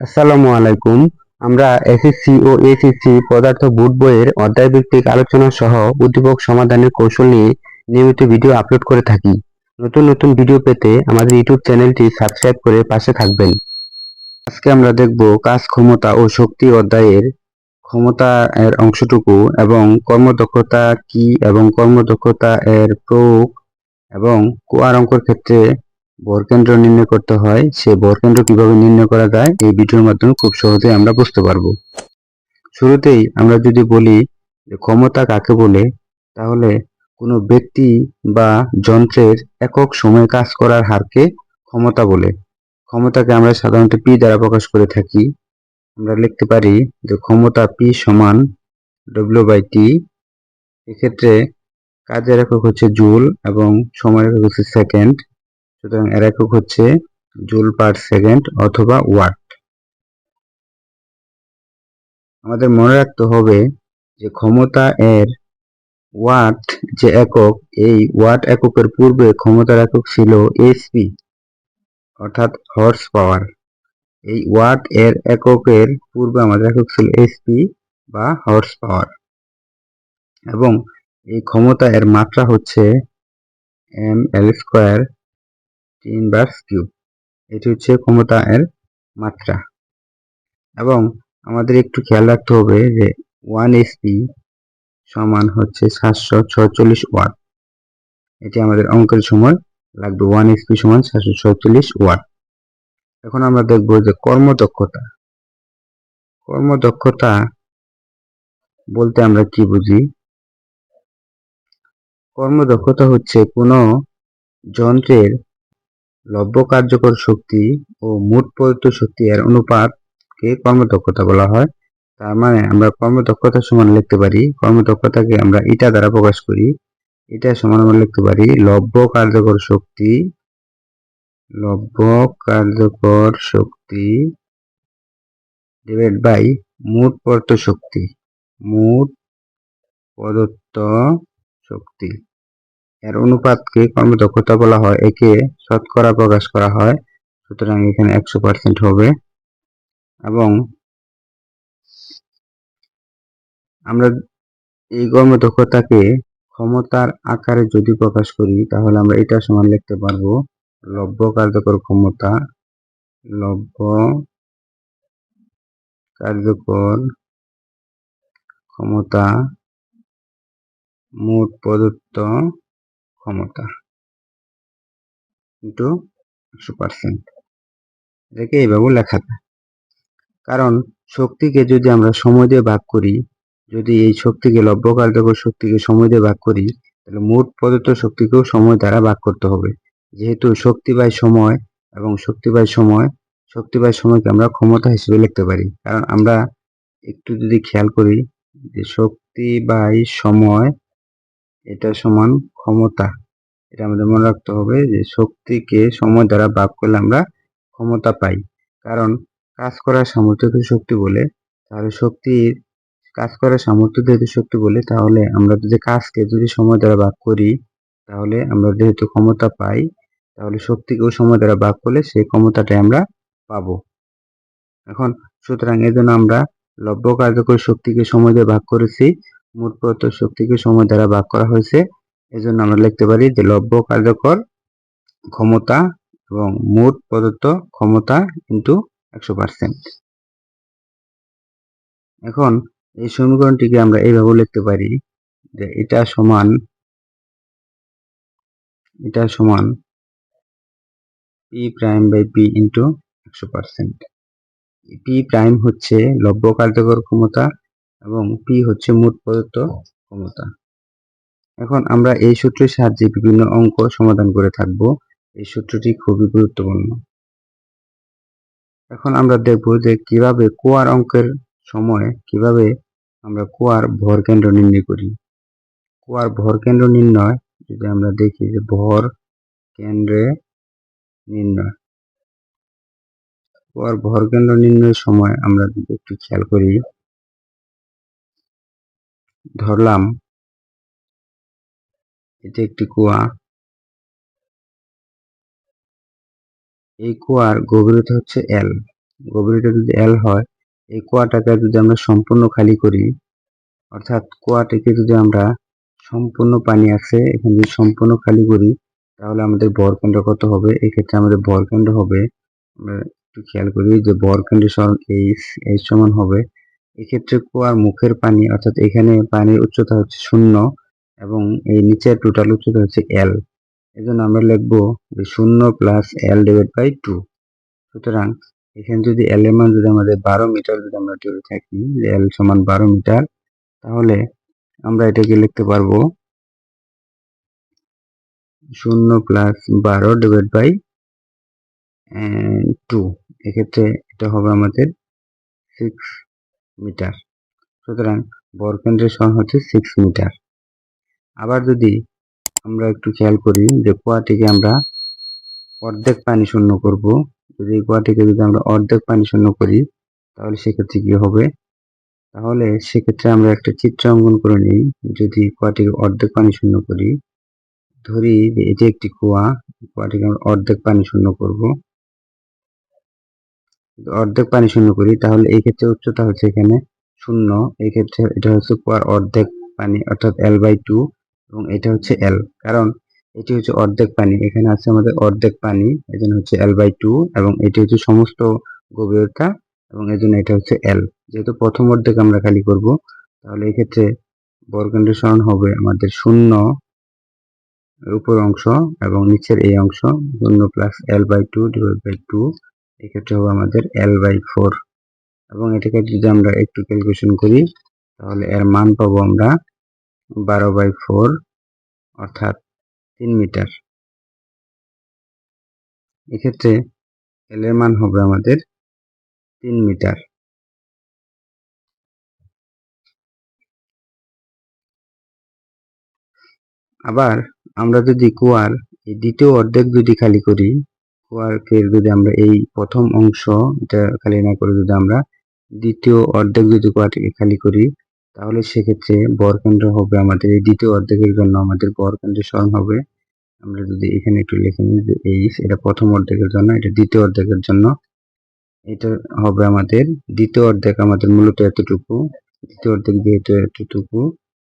আসসালামু আলাইকুম। আমরা এসএসসি ও এসএসসি পদার্থ বুট বইয়ের অধ্যায়ভিত্তিক আলোচনা সহ উদ্দীপক সমাধানের কৌশল নিয়ে নিয়মিত ভিডিও আপলোড করে থাকি। নতুন নতুন ভিডিও পেতে আমাদের ইউটিউব চ্যানেলটি সাবস্ক্রাইব করে পাশে থাকবেন। আজকে আমরা দেখব কাজ ক্ষমতা ও শক্তি অধ্যায়ের ক্ষমতা এর অংশটুকু এবং কর্মদক্ষতা কি এবং কর্মদক্ষতা এর প্রয়োগ এবং কোয়ার অঙ্কর ক্ষেত্রে ভরকেন্দ্র নির্ণয় করতে হয়, সে ভরকেন্দ্র কীভাবে নির্ণয় করা যায়, এই ভিডিওর মাধ্যমে খুব সহজে আমরা বুঝতে পারব। শুরুতেই আমরা যদি বলি যে ক্ষমতা কাকে বলে, তাহলে কোনো ব্যক্তি বা যন্ত্রের একক সময়ে কাজ করার হারকে ক্ষমতা বলে। ক্ষমতাকে আমরা সাধারণত পি দ্বারা প্রকাশ করে থাকি। আমরা লিখতে পারি যে ক্ষমতা পি সমান ডব্লিউ বাই টি এক্ষেত্রে কাজের একক হচ্ছে জুল এবং সময়ের একক হচ্ছে সেকেন্ড। সুতরাং এর একক হচ্ছে জুল পার সেকেন্ড অথবা ওয়াট। আমাদের মনে রাখতে হবে যে ক্ষমতা এর ওয়াট যে একক, এই ওয়াট এককের পূর্বে ক্ষমতার একক ছিল এসপি অর্থাৎ হর্স পাওয়ার এই ওয়াট এর এককের পূর্বে আমাদের একক ছিল এসপি বা হর্স পাওয়ার এবং এই ক্ষমতা এর মাত্রা হচ্ছে M L square inverse cube এটি হচ্ছে ক্ষমতা এর মাত্রা। এবং আমাদের একটু খেয়াল রাখতে হবে যে ওয়ান এসপি সমান হচ্ছে সাতশো ছয়চল্লিশ ওয়াট। এটি আমাদের অঙ্কের সময় লাগবে ওয়ান এসপি সমান সাতশো ছয়চল্লিশ ওয়াট। এখন আমরা দেখব যে কর্মদক্ষতা। কর্মদক্ষতা বলতে আমরা কি বুঝি? কর্মদক্ষতা হচ্ছে কোনো যন্ত্রের লব্য কার্যকর শক্তি ও মোট প্রদত্ত শক্তি এর অনুপাতকে কর্মদক্ষতা বলা হয়। তার মানে আমরা কর্মদক্ষতা সমান লিখতে পারি, কর্মদক্ষতাকে আমরা ইটা দ্বারা প্রকাশ করি। এটা সমান আমরা লিখতে পারি লব্য কার্যকর শক্তি লব্য কার্যকর শক্তি ডিভাইড বাই মোট প্রদত্ত শক্তি, মোট প্রদত্ত শক্তি। এর অনুপাতকে কর্মদক্ষতা বলা হয়, একে শতকরা প্রকাশ করা হয়। সুতরাং এখানে একশো পার্সেন্ট হবে। এবং আমরা এই কর্মদক্ষতাকে ক্ষমতার আকারে যদি প্রকাশ করি, তাহলে আমরা এটা সমান লিখতে পারব লভ্য কার্যকর ক্ষমতা লভ্য কার্যকর ক্ষমতা মোট প্রদত্ত ক্ষমতা। ইন্টু একশো পার্সেন্ট এটাকে এইভাবে লেখা কারণ শক্তিকে যদি আমরা সময় দিয়ে ভাগ করি, যদি এই শক্তিকে কার্যকর শক্তিকে সময় দিয়ে ভাগ করি, তাহলে মোট প্রদত্ত শক্তিকেও সময় দ্বারা ভাগ করতে হবে। যেহেতু শক্তি বাই সময় এবং শক্তি বাই সময়, শক্তি বাই সময়কে আমরা ক্ষমতা হিসেবে লিখতে পারি। কারণ আমরা একটু যদি খেয়াল করি যে শক্তি বাই সময় এটা সমান ক্ষমতা। এটা আমাদের মনে রাখতে হবে যে শক্তিকে সময় দ্বারা ভাগ করলে আমরা ক্ষমতা পাই। কারণ কাজ করার সামর্থ্য শক্তি বলে, তাহলে শক্তির কাজ করার সামর্থ্য যেহেতু শক্তি বলে, তাহলে আমরা যদি কাজকে যদি সময় দ্বারা ভাগ করি, তাহলে আমরা যেহেতু ক্ষমতা পাই, তাহলে শক্তিকেও সময় দ্বারা ভাগ করলে সেই ক্ষমতাটাই আমরা পাবো। এখন সুতরাং এজন্য আমরা লব্য কার্যকর শক্তিকে সময় দিয়ে ভাগ করেছি। মোট প্রদত্ত শক্তিকে সময় দ্বারা ভাগ করা হয়েছে। এজন্য আমরা লিখতে পারি যে লব্য কার্যকর ক্ষমতা এবং মোট প্রদত্ত ক্ষমতা কিন্তু একশো পার্সেন্ট এখন এই সমীকরণটিকে আমরা এইভাবে লিখতে পারি যে এটা সমান এটা সমান P prime by P into একশো পার্সেন্ট পি প্রাইম হচ্ছে লব্য কার্যকর ক্ষমতা এবং পি হচ্ছে মোট প্রদত্ত ক্ষমতা। এখন আমরা এই সূত্রের সাহায্যে বিভিন্ন অঙ্ক সমাধান করে থাকব। এই সূত্রটি খুবই গুরুত্বপূর্ণ। এখন আমরা দেখব যে কীভাবে কোয়ার অঙ্কের সময় কীভাবে আমরা কুয়ার ভর কেন্দ্র নির্ণয় করি। কুয়ার ভর কেন্দ্র নির্ণয়, যদি আমরা দেখি যে ভর কেন্দ্রে নির্ণয়। কুয়ার ভর কেন্দ্র নির্ণয়ের সময় আমরা যদি একটু খেয়াল করি ধরলাম। এটি একটি কুয়া। এই কুয়ার গভীরতা হচ্ছে এল গভীরতা যদি এল হয়, এই কুয়াটাকে যদি আমরা সম্পূর্ণ খালি করি, অর্থাৎ কুয়াটিকে যদি আমরা সম্পূর্ণ পানি আছে এখানে যদি সম্পূর্ণ খালি করি, তাহলে আমাদের বরকেন্দ্র কত হবে? এক্ষেত্রে আমাদের বরকেন্দ্র হবে, আমরা একটু খেয়াল করি যে বরকেন্দ্রের সমান এইচ সমান হবে এক্ষেত্রে কুয়ার মুখের পানি, অর্থাৎ এখানে পানির উচ্চতা হচ্ছে শূন্য এবং এই নিচের টোটাল উচ্চতা হচ্ছে এল এজন্য আমরা লিখব যে শূন্য plus L divide by two সুতরাং এখানে যদি এল এর মান যদি আমাদের বারো মিটার যদি আমরা ধরে থাকি, যে এল সমান বারো মিটার তাহলে আমরা এটাকে লিখতে পারব শূন্য প্লাস বারো ডিভাইড বাই টু এক্ষেত্রে এটা হবে আমাদের সিক্স মিটার। সুতরাং বরকেন্দ্রের সমান হচ্ছে সিক্স মিটার। আবার যদি আমরা একটু খেয়াল করি যে কুয়াটিকে আমরা অর্ধেক পানি শূন্য করব, যদি কুয়াটিকে যদি আমরা অর্ধেক পানি শূন্য করি, তাহলে সেক্ষেত্রে কি হবে? তাহলে সেক্ষেত্রে আমরা একটা চিত্র অঙ্কন করে নিই। যদি কুয়াটিকে অর্ধেক পানি শূন্য করি, ধরি যে এটি একটি কুয়া, কুয়াটিকে আমরা অর্ধেক পানি শূন্য করব। অর্ধেক পানি শূন্য করি, তাহলে এই ক্ষেত্রে উচ্চতা হচ্ছে এখানে শূন্য। এই ক্ষেত্রে এটা হচ্ছে কুয়ার অর্ধেক পানি, অর্থাৎ এল বাই টু এবং এটা হচ্ছে এল কারণ এটি হচ্ছে অর্ধেক পানি, এখানে আছে আমাদের অর্ধেক পানি, এজন্য হচ্ছে এল বাই টু এবং এটি হচ্ছে সমস্ত গভীরতা, এবং এজন্য এটা হচ্ছে এল যেহেতু প্রথম অর্ধেক আমরা খালি করব, তাহলে এক্ষেত্রে বর্গেন্দ্রের সরণ হবে আমাদের শূন্য উপর অংশ, এবং নিচের এই অংশ, শূন্য plus L by two divide by two এক্ষেত্রে হবে আমাদের এল বাই ফোর এবং এটাকে যদি আমরা একটু ক্যালকুলেশন করি, তাহলে এর মান পাবো আমরা বারো বাই ফোর অর্থাৎ তিন মিটার এক্ষেত্রে এল এর মান হবে আমাদের তিন মিটার আবার আমরা যদি কুয়ার এই দ্বিতীয় অর্ধেক যদি খালি করি কুয়ারকে যদি আমরা এই প্রথম অংশ এটা খালি না করে যদি আমরা দ্বিতীয় অর্ধেক যদি খালি করি, তাহলে সেক্ষেত্রে বরকেন্দ্র হবে আমাদের। এই দ্বিতীয় অর্ধেকের জন্য আমাদের বরকেন্দ্রের স্মরণ হবে। আমরা যদি এখানে একটু লিখে নিই যে এইচ এটা প্রথম অর্ধেকের জন্য, এটা দ্বিতীয় অর্ধেকের জন্য, এটা হবে আমাদের দ্বিতীয় অর্ধেক আমাদের মূলত এতটুকু, দ্বিতীয় অর্ধেক যেহেতু এতটুকু,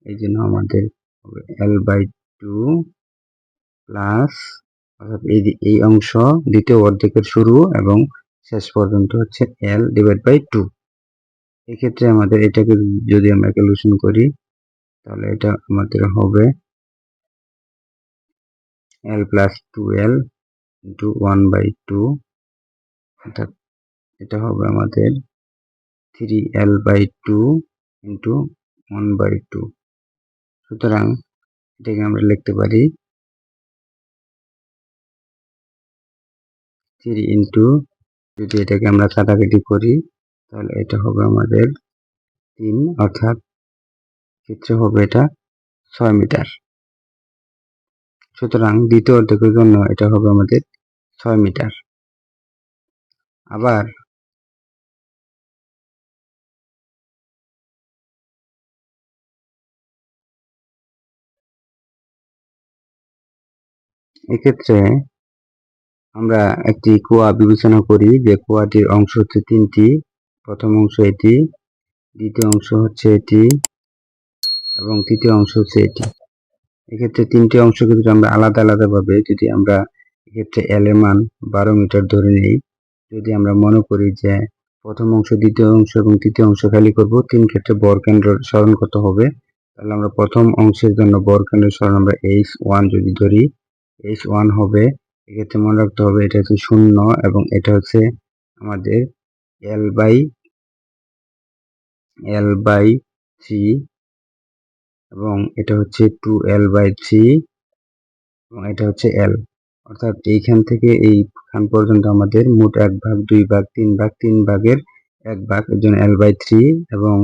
এই জন্য আমাদের হবে এল বাই টু প্লাস অর্থাৎ এই এই অংশ দ্বিতীয় অর্ধেকের শুরু এবং শেষ পর্যন্ত হচ্ছে এল ডিভাইড বাই টু এক্ষেত্রে আমাদের এটাকে যদি আমরা ক্যালকুলেশন করি, তাহলে এটা আমাদের হবে L plus two L into one by two অর্থাৎ এটা হবে আমাদের three L by two into one by two সুতরাং এটাকে আমরা লিখতে পারি থ্রি ইন্টু যদি এটাকে আমরা কাটাকাটি করি, তাহলে এটা হবে আমাদের তিন, অর্থাৎ ক্ষেত্রে হবে এটা ছয় মিটার। সুতরাং দ্বিতীয় অর্ধেকের জন্য এটা হবে আমাদের ছয় মিটার। আবার এক্ষেত্রে আমরা একটি কুয়া বিবেচনা করি যে কুয়াটির অংশ হচ্ছে তিনটি। প্রথম অংশ এটি, দ্বিতীয় অংশ হচ্ছে এটি এবং তৃতীয় অংশ হচ্ছে এটি। এক্ষেত্রে তিনটি অংশকে যদি আমরা আলাদা আলাদাভাবে যদি আমরা এক্ষেত্রে এল এর মান বারো মিটার ধরে নিই, যদি আমরা মনে করি যে প্রথম অংশ, দ্বিতীয় অংশ এবং তৃতীয় অংশ খালি করব, তিন ক্ষেত্রে বরকেন্দ্র স্মরণ কত হবে। তাহলে আমরা প্রথম অংশের জন্য বরকেন্দ্র স্মরণ আমরা এইচ ওয়ান যদি ধরি এইচ ওয়ান হবে এক্ষেত্রে মনে রাখতে হবে এটা হচ্ছে শূন্য এবং এটা হচ্ছে আমাদের L by L by three এবং এটা হচ্ছে টু এল বাই থ্রি এবং এটা হচ্ছে এল অর্থাৎ এইখান থেকে এইখান পর্যন্ত আমাদের মোট এক ভাগ, দুই ভাগ, তিন ভাগ, তিন ভাগের এক ভাগ, এর জন্য এল বাই থ্রি এবং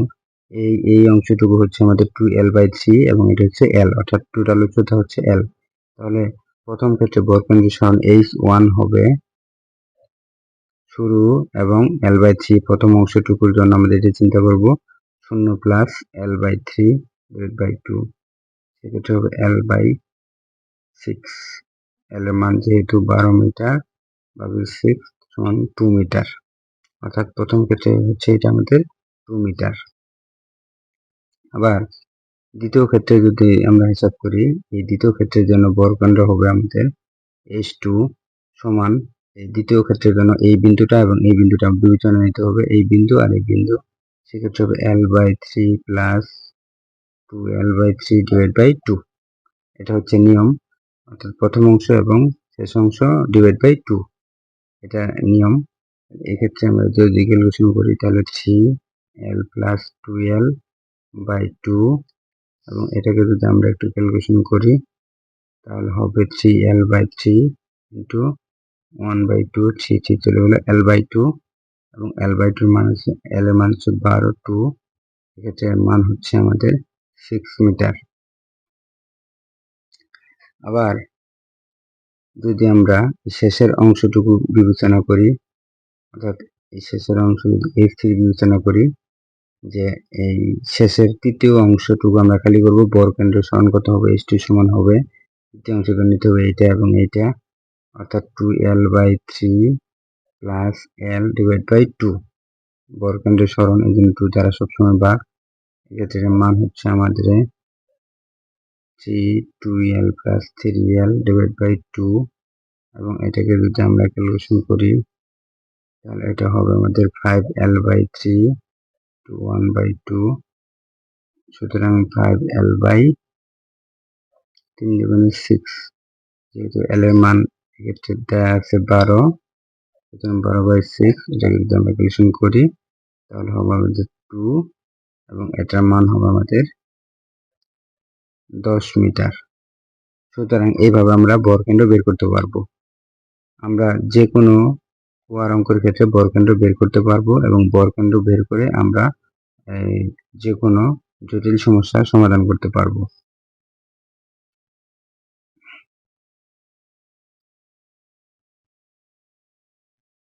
এই এই অংশটুকু হচ্ছে আমাদের টু এল বাই থ্রি এবং এটা হচ্ছে এল অর্থাৎ টোটাল উচ্চতা হচ্ছে এল তাহলে প্রথম ক্ষেত্রে বরকেন্দ্রের সরণ এইচ ওয়ান হবে শুরু এবং এল বাই থ্রি প্রথম অংশটুকুর জন্য আমাদের এটা চিন্তা করব, শূন্য plus L by three divide by two সেক্ষেত্রে হবে এল বাই সিক্স এল এর মান যেহেতু বারো মিটার বাই সিক্স সমান টু মিটার, অর্থাৎ প্রথম ক্ষেত্রে হচ্ছে এটা আমাদের টু মিটার। আবার দ্বিতীয় ক্ষেত্রে যদি আমরা হিসাব করি, এই দ্বিতীয় ক্ষেত্রের জন্য বর্গকেন্দ্র হবে আমাদের এইচ টু সমান এই দ্বিতীয় ক্ষেত্রের জন্য এই বিন্দুটা এবং এই বিন্দুটা বিবেচনা নিতে হবে, এই বিন্দু আর এই বিন্দু। সেক্ষেত্রে হবে L by three plus two L by three divide by two এটা হচ্ছে নিয়ম, অর্থাৎ প্রথম অংশ এবং শেষ অংশ ডিভাইড বাই টু এটা নিয়ম। এক্ষেত্রে আমরা যদি ক্যালকুলেশন করি, তাহলে three L plus two L by two এবং এটাকে যদি আমরা একটু ক্যালকুলেশন করি, তাহলে হবে three L by three into one by two three three চলে গেলো এল বাই টু এবং এল বাই টুর মান হচ্ছে এল এর মান হচ্ছে বারো টু এক্ষেত্রে মান হচ্ছে আমাদের সিক্স মিটার আবার যদি আমরা শেষের অংশটুকু বিবেচনা করি, অর্থাৎ এই শেষের অংশ যদি এইচ থ্রি বিবেচনা করি যে এই শেষের তৃতীয় অংশটুকু আমরা খালি করব। বরকেন্দ্র সমান কত হবে? এইচ টু সমান হবে। তৃতীয় অংশটা নিতে হবে এইটা এবং এইটা। অর্থাৎ two L by three plus L divide by two বরকেন্দ্রের স্মরণ এই জন্য টু দ্বারা সবসময় বাঘ। এক্ষেত্রে মান হচ্ছে আমাদের three two L plus three L divide by two এবং এটাকে যদি আমরা ক্যালকুলেশন করি, তাহলে এটা হবে আমাদের five L by three two one by two সুতরাং ফাইভ এল বাই তিন দুগুণে সিক্স যেহেতু এল এর মান এক্ষেত্রে দেওয়া আছে বারো, সুতরাং বারো বাই সিক্স এটাকে যদি আমরা ক্যালকুলেশন করি, তাহলে হবে আমাদের টু এবং এটার মান হবে আমাদের দশ মিটার। সুতরাং এইভাবে আমরা বরকেন্দ্র বের করতে পারব। আমরা যে কোনো কুয়ার অঙ্কের ক্ষেত্রে বরকেন্দ্র বের করতে পারব এবং বরকেন্দ্র বের করে আমরা যে কোনো জটিল সমস্যার সমাধান করতে পারব।